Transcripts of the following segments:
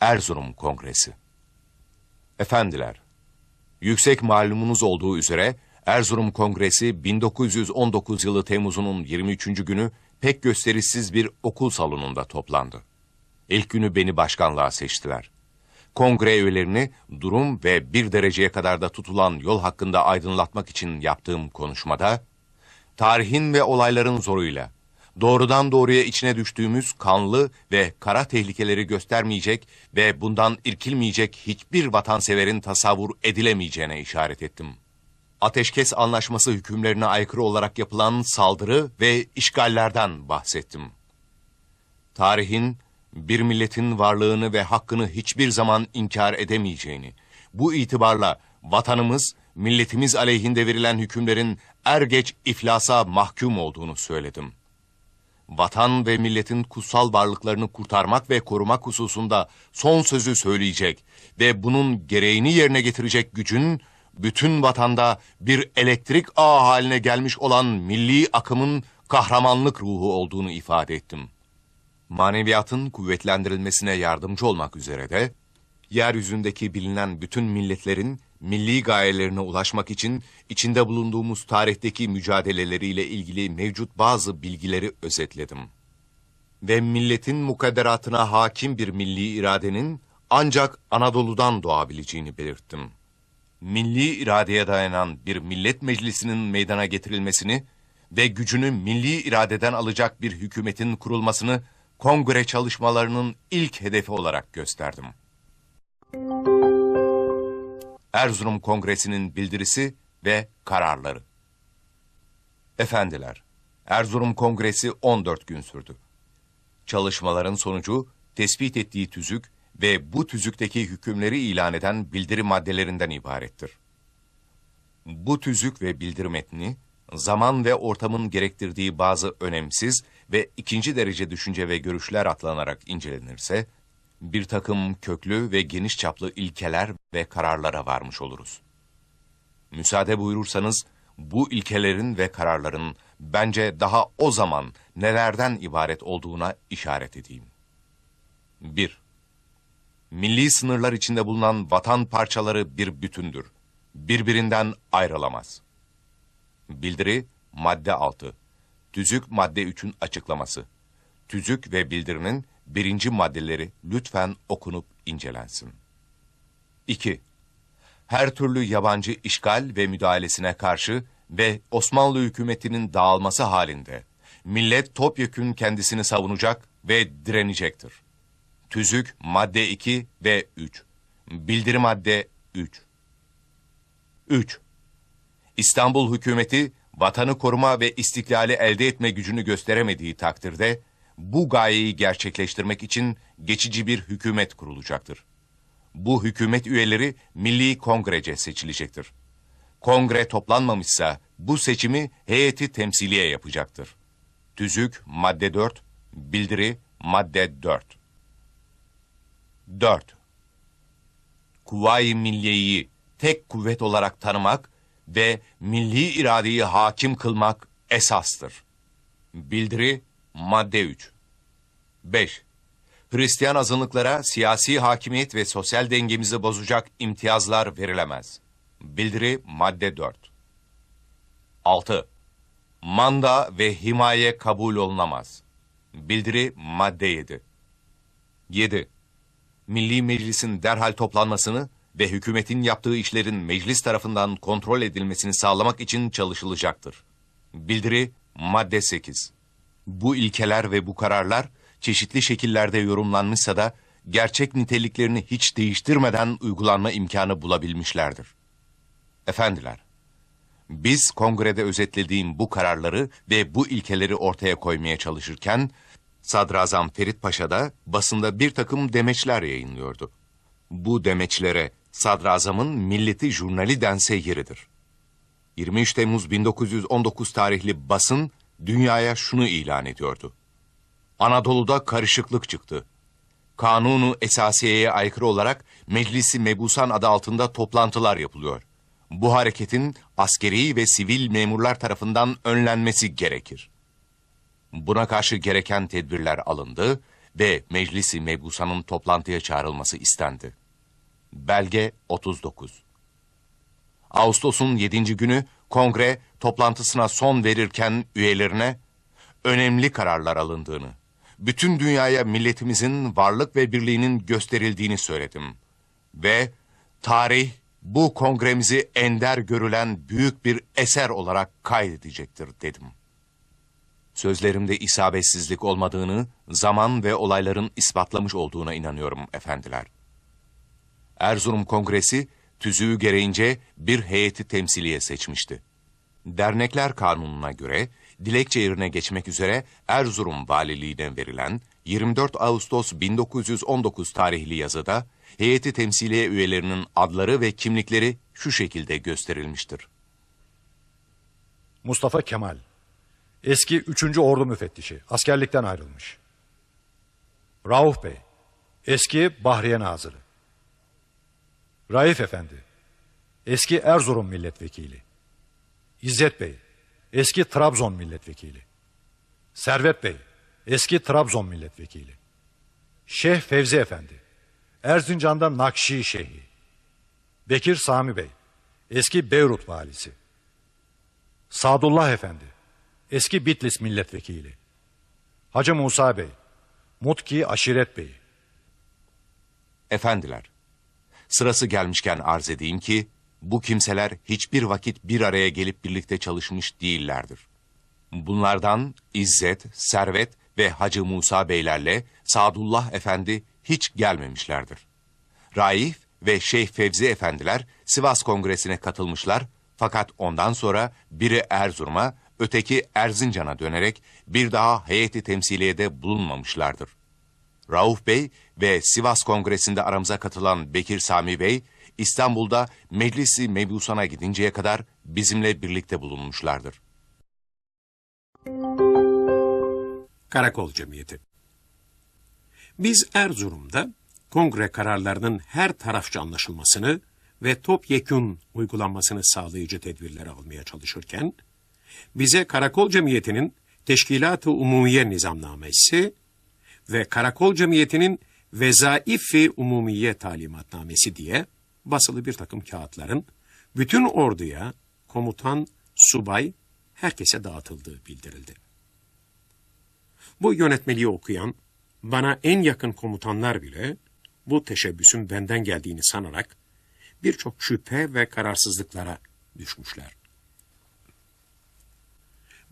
Erzurum Kongresi Efendiler, yüksek malumunuz olduğu üzere Erzurum Kongresi 1919 yılı Temmuz'unun 23. günü pek gösterişsiz bir okul salonunda toplandı. İlk günü beni başkanlığa seçtiler. Kongre üyelerini durum ve bir dereceye kadar da tutulan yol hakkında aydınlatmak için yaptığım konuşmada, tarihin ve olayların zoruyla, doğrudan doğruya içine düştüğümüz kanlı ve kara tehlikeleri göstermeyecek ve bundan irkilmeyecek hiçbir vatanseverin tasavvur edilemeyeceğine işaret ettim. Ateşkes anlaşması hükümlerine aykırı olarak yapılan saldırı ve işgallerden bahsettim. Tarihin bir milletin varlığını ve hakkını hiçbir zaman inkar edemeyeceğini, bu itibarla vatanımız, milletimiz aleyhinde verilen hükümlerin er geç iflasa mahkum olduğunu söyledim. Vatan ve milletin kutsal varlıklarını kurtarmak ve korumak hususunda son sözü söyleyecek ve bunun gereğini yerine getirecek gücün bütün vatanda bir elektrik ağı haline gelmiş olan milli akımın kahramanlık ruhu olduğunu ifade ettim. Maneviyatın kuvvetlendirilmesine yardımcı olmak üzere de, yeryüzündeki bilinen bütün milletlerin milli gayelerine ulaşmak için içinde bulunduğumuz tarihteki mücadeleleriyle ilgili mevcut bazı bilgileri özetledim. Ve milletin mukadderatına hakim bir milli iradenin ancak Anadolu'dan doğabileceğini belirttim. Milli iradeye dayanan bir millet meclisinin meydana getirilmesini ve gücünü milli iradeden alacak bir hükümetin kurulmasını kongre çalışmalarının ilk hedefi olarak gösterdim. Erzurum Kongresi'nin bildirisi ve kararları. Efendiler, Erzurum Kongresi 14 gün sürdü. Çalışmaların sonucu tespit ettiği tüzük ve bu tüzükteki hükümleri ilan eden bildiri maddelerinden ibarettir. Bu tüzük ve bildiri metni zaman ve ortamın gerektirdiği bazı önemsiz ve ikinci derece düşünce ve görüşler atlanarak incelenirse, bir takım köklü ve geniş çaplı ilkeler ve kararlara varmış oluruz. Müsaade buyurursanız, bu ilkelerin ve kararların bence daha o zaman nelerden ibaret olduğuna işaret edeyim. 1. Milli sınırlar içinde bulunan vatan parçaları bir bütündür. Birbirinden ayrılamaz. Bildiri madde 6. Tüzük madde 3'ün açıklaması. Tüzük ve bildirinin birinci maddeleri lütfen okunup incelensin. 2. Her türlü yabancı işgal ve müdahalesine karşı ve Osmanlı hükümetinin dağılması halinde millet topyekün kendisini savunacak ve direnecektir. Tüzük madde 2 ve 3. Bildiri madde 3. 3. İstanbul hükümeti vatanı koruma ve istiklali elde etme gücünü gösteremediği takdirde bu gayeyi gerçekleştirmek için geçici bir hükümet kurulacaktır. Bu hükümet üyeleri Milli Kongrece seçilecektir. Kongre toplanmamışsa bu seçimi heyeti temsiliye yapacaktır. Tüzük madde 4, bildiri madde 4. 4. Kuvayi Milliye'yi tek kuvvet olarak tanımak ve milli iradeyi hakim kılmak esastır. Bildiri madde 3. 5. Hristiyan azınlıklara siyasi hakimiyet ve sosyal dengemizi bozacak imtiyazlar verilemez. Bildiri madde 4. 6. Manda ve himaye kabul olunamaz. Bildiri madde 7. 7. Milli Meclis'in derhal toplanmasını ve hükümetin yaptığı işlerin meclis tarafından kontrol edilmesini sağlamak için çalışılacaktır. Bildiri madde 8. Bu ilkeler ve bu kararlar çeşitli şekillerde yorumlanmışsa da gerçek niteliklerini hiç değiştirmeden uygulanma imkanı bulabilmişlerdir. Efendiler, biz kongrede özetlediğim bu kararları ve bu ilkeleri ortaya koymaya çalışırken, Sadrazam Ferit Paşa da basında bir takım demeçler yayınlıyordu. Bu demeçlere sadrazamın milleti jurnali dense yeridir. 23 Temmuz 1919 tarihli basın dünyaya şunu ilan ediyordu. Anadolu'da karışıklık çıktı. Kanunu esasiyeye aykırı olarak Meclisi Mebusan adı altında toplantılar yapılıyor. Bu hareketin askeri ve sivil memurlar tarafından önlenmesi gerekir. Buna karşı gereken tedbirler alındı ve Meclisi Mebusan'ın toplantıya çağrılması istendi. Belge 39 Ağustos'un 7. günü kongre toplantısına son verirken üyelerine önemli kararlar alındığını, bütün dünyaya milletimizin varlık ve birliğinin gösterildiğini söyledim. Ve tarih bu kongremizi ender görülen büyük bir eser olarak kaydedecektir dedim. Sözlerimde isabetsizlik olmadığını, zaman ve olayların ispatlamış olduğuna inanıyorum efendiler. Erzurum Kongresi tüzüğü gereğince bir heyeti temsiliye seçmişti. Dernekler Kanunu'na göre dilekçe yerine geçmek üzere Erzurum Valiliğine verilen 24 Ağustos 1919 tarihli yazıda heyeti temsiliye üyelerinin adları ve kimlikleri şu şekilde gösterilmiştir. Mustafa Kemal. Eski 3. Ordu Müfettişi. Askerlikten ayrılmış. Rauf Bey. Eski Bahriye Nazırı. Raif Efendi. Eski Erzurum Milletvekili. İzzet Bey. Eski Trabzon Milletvekili. Servet Bey. Eski Trabzon Milletvekili. Şeyh Fevzi Efendi. Erzincan'da Nakşi Şeyhi. Bekir Sami Bey. Eski Beyrut Valisi. Sadullah Efendi, eski Bitlis milletvekili. Hacı Musa Bey, Mutki Aşiret Bey. Efendiler, sırası gelmişken arz edeyim ki, bu kimseler hiçbir vakit bir araya gelip birlikte çalışmış değillerdir. Bunlardan İzzet, Servet ve Hacı Musa Beylerle Sadullah Efendi hiç gelmemişlerdir. Raif ve Şeyh Fevzi Efendiler Sivas Kongresi'ne katılmışlar fakat ondan sonra biri Erzurum'a, öteki Erzincan'a dönerek bir daha heyeti temsiliyede bulunmamışlardır. Rauf Bey ve Sivas Kongresi'nde aramıza katılan Bekir Sami Bey, İstanbul'da Meclisi Mebusan'a gidinceye kadar bizimle birlikte bulunmuşlardır. Karakol Cemiyeti. Biz Erzurum'da kongre kararlarının her tarafça anlaşılmasını ve topyekun uygulanmasını sağlayıcı tedbirler almaya çalışırken, bize Karakol Cemiyeti'nin Teşkilat-ı Umumiye Nizamnamesi ve Karakol Cemiyeti'nin Vezaif-i Umumiye Talimatnamesi diye basılı bir takım kağıtların bütün orduya, komutan, subay, herkese dağıtıldığı bildirildi. Bu yönetmeliği okuyan, bana en yakın komutanlar bile bu teşebbüsün benden geldiğini sanarak birçok şüphe ve kararsızlıklara düşmüşler.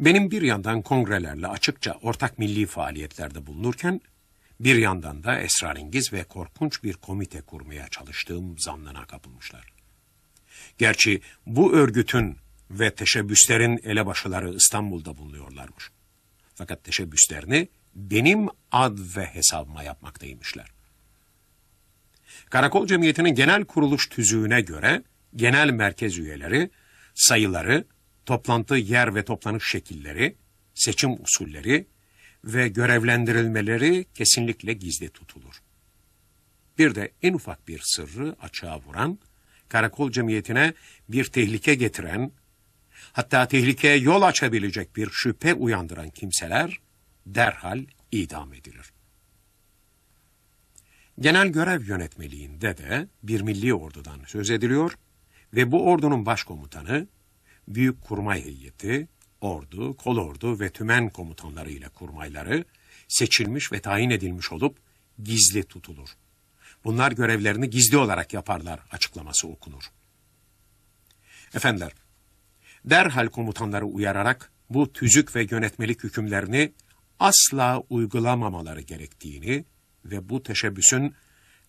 Benim bir yandan kongrelerle açıkça ortak milli faaliyetlerde bulunurken, bir yandan da esrarengiz ve korkunç bir komite kurmaya çalıştığım zannına kapılmışlar. Gerçi bu örgütün ve teşebbüslerin elebaşıları İstanbul'da bulunuyorlarmış. Fakat teşebbüslerini benim ad ve hesabıma yapmaktaymışlar. Karakol Cemiyeti'nin genel kuruluş tüzüğüne göre genel merkez üyeleri, sayıları, toplantı yer ve toplanış şekilleri, seçim usulleri ve görevlendirilmeleri kesinlikle gizli tutulur. Bir de en ufak bir sırrı açığa vuran, karakol cemiyetine bir tehlike getiren, hatta tehlikeye yol açabilecek bir şüphe uyandıran kimseler derhal idam edilir. Genel görev yönetmeliğinde de bir milli ordudan söz ediliyor ve bu ordunun başkomutanı, büyük kurmay heyeti, ordu, kolordu ve tümen komutanları ile kurmayları seçilmiş ve tayin edilmiş olup gizli tutulur. Bunlar görevlerini gizli olarak yaparlar açıklaması okunur. Efendiler, derhal komutanları uyararak bu tüzük ve yönetmelik hükümlerini asla uygulamamaları gerektiğini ve bu teşebbüsün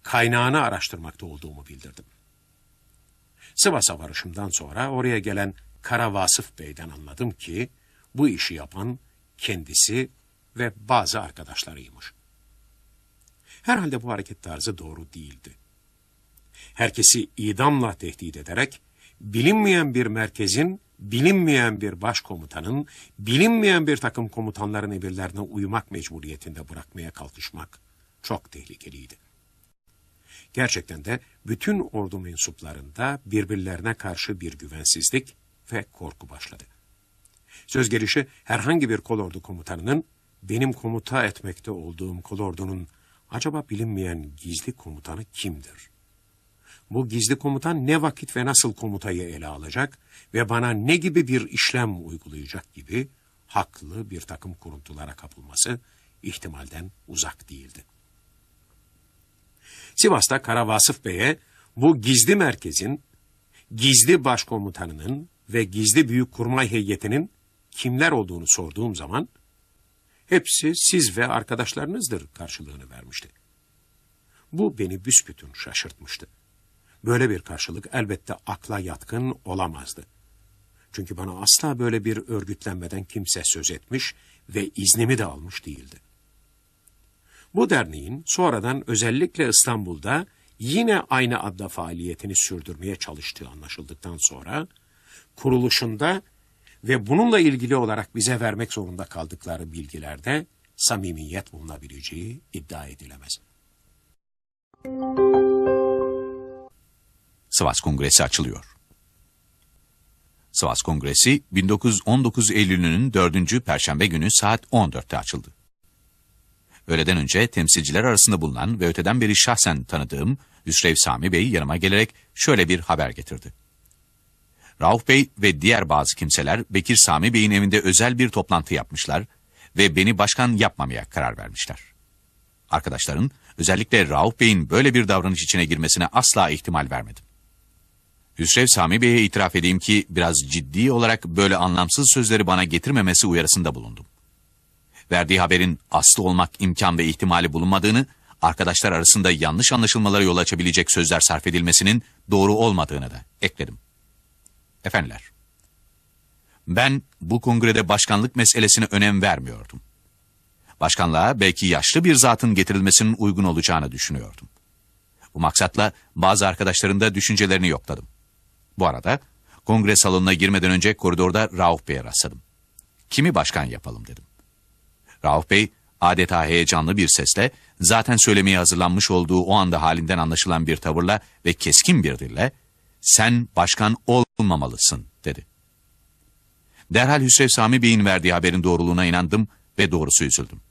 kaynağını araştırmakta olduğumu bildirdim. Sivas'a varışımdan sonra oraya gelen Kara Vasıf Bey'den anladım ki bu işi yapan kendisi ve bazı arkadaşlarıymış. Herhalde bu hareket tarzı doğru değildi. Herkesi idamla tehdit ederek bilinmeyen bir merkezin, bilinmeyen bir başkomutanın, bilinmeyen bir takım komutanların emirlerine uymak mecburiyetinde bırakmaya kalkışmak çok tehlikeliydi. Gerçekten de bütün ordu mensuplarında birbirlerine karşı bir güvensizlik ve korku başladı. Söz gelişi herhangi bir kolordu komutanının benim komuta etmekte olduğum kolordonun acaba bilinmeyen gizli komutanı kimdir? Bu gizli komutan ne vakit ve nasıl komutayı ele alacak ve bana ne gibi bir işlem uygulayacak gibi haklı bir takım kuruntulara kapılması ihtimalden uzak değildi. Sivas'ta Kara Vasıf Bey'e bu gizli merkezin, gizli başkomutanının ve gizli büyük kurmay heyetinin kimler olduğunu sorduğum zaman hepsi siz ve arkadaşlarınızdır karşılığını vermişti. Bu beni büsbütün şaşırtmıştı. Böyle bir karşılık elbette akla yatkın olamazdı. Çünkü bana asla böyle bir örgütlenmeden kimse söz etmiş ve iznimi de almış değildi. Bu derneğin sonradan özellikle İstanbul'da yine aynı adda faaliyetini sürdürmeye çalıştığı anlaşıldıktan sonra kuruluşunda ve bununla ilgili olarak bize vermek zorunda kaldıkları bilgilerde samimiyet bulunabileceği iddia edilemez. Sivas Kongresi açılıyor. Sivas Kongresi 1919 Eylül'ünün 4. Perşembe günü saat 14'te açıldı. Öğleden önce temsilciler arasında bulunan ve öteden beri şahsen tanıdığım Hüsrev Sami Bey yanıma gelerek şöyle bir haber getirdi. Rauf Bey ve diğer bazı kimseler Bekir Sami Bey'in evinde özel bir toplantı yapmışlar ve beni başkan yapmamaya karar vermişler. Arkadaşların özellikle Rauf Bey'in böyle bir davranış içine girmesine asla ihtimal vermedim. Hüsrev Sami Bey'e itiraf edeyim ki biraz ciddi olarak böyle anlamsız sözleri bana getirmemesi uyarısında bulundum. Verdiği haberin aslı olmak imkan ve ihtimali bulunmadığını, arkadaşlar arasında yanlış anlaşılmalara yol açabilecek sözler sarf edilmesinin doğru olmadığını da ekledim. Efendiler, ben bu kongrede başkanlık meselesine önem vermiyordum. Başkanlığa belki yaşlı bir zatın getirilmesinin uygun olacağını düşünüyordum. Bu maksatla bazı arkadaşların da düşüncelerini yokladım. Bu arada kongre salonuna girmeden önce koridorda Rauf Bey'e rastladım. Kimi başkan yapalım dedim. Rauf Bey adeta heyecanlı bir sesle zaten söylemeye hazırlanmış olduğu o anda halinden anlaşılan bir tavırla ve keskin bir dille sen başkan olmamalısın dedi. Derhal Hüsrev Sami Bey'in verdiği haberin doğruluğuna inandım ve doğrusu üzüldüm.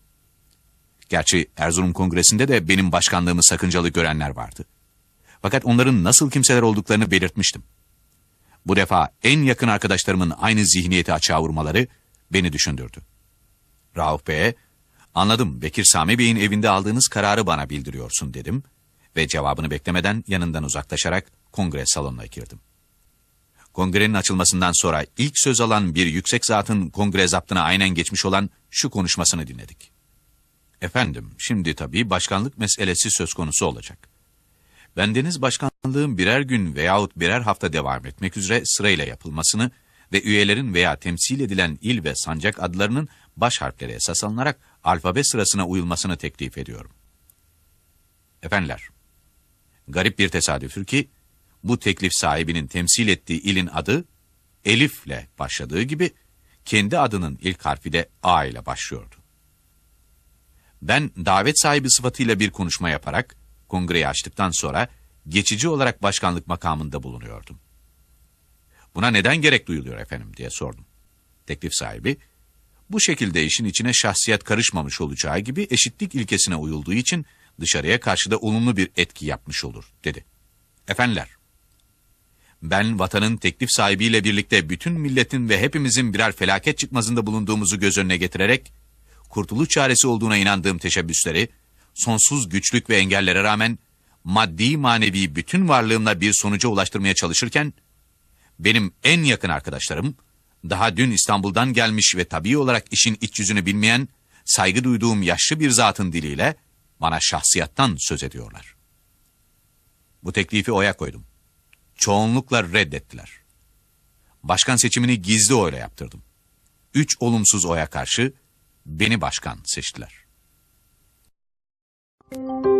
Gerçi Erzurum Kongresi'nde de benim başkanlığımı sakıncalı görenler vardı. Fakat onların nasıl kimseler olduklarını belirtmiştim. Bu defa en yakın arkadaşlarımın aynı zihniyeti açığa vurmaları beni düşündürdü. Rauf Bey'e, anladım Bekir Sami Bey'in evinde aldığınız kararı bana bildiriyorsun dedim ve cevabını beklemeden yanından uzaklaşarak kongre salonuna girdim. Kongrenin açılmasından sonra ilk söz alan bir yüksek zatın kongre zaptına aynen geçmiş olan şu konuşmasını dinledik. Efendim, şimdi tabii başkanlık meselesi söz konusu olacak. Bendeniz başkanlığın birer gün veyahut birer hafta devam etmek üzere sırayla yapılmasını ve üyelerin veya temsil edilen il ve sancak adlarının baş harfleri esas alınarak alfabe sırasına uyulmasını teklif ediyorum. Efendiler, garip bir tesadüftür ki, bu teklif sahibinin temsil ettiği ilin adı Elif'le başladığı gibi kendi adının ilk harfi de A ile başlıyordu. Ben davet sahibi sıfatıyla bir konuşma yaparak kongreyi açtıktan sonra geçici olarak başkanlık makamında bulunuyordum. Buna neden gerek duyuluyor efendim diye sordum. Teklif sahibi, bu şekilde işin içine şahsiyet karışmamış olacağı gibi eşitlik ilkesine uyulduğu için dışarıya karşı da olumlu bir etki yapmış olur dedi. Efendiler, ben vatanın teklif sahibiyle birlikte bütün milletin ve hepimizin birer felaket çıkmazında bulunduğumuzu göz önüne getirerek, kurtuluş çaresi olduğuna inandığım teşebbüsleri, sonsuz güçlük ve engellere rağmen maddi manevi bütün varlığımla bir sonuca ulaştırmaya çalışırken, benim en yakın arkadaşlarım, daha dün İstanbul'dan gelmiş ve tabii olarak işin iç yüzünü bilmeyen, saygı duyduğum yaşlı bir zatın diliyle bana şahsiyattan söz ediyorlar. Bu teklifi oya koydum. Çoğunlukla reddettiler. Başkan seçimini gizli oyla yaptırdım. Üç olumsuz oya karşı beni başkan seçtiler. Müzik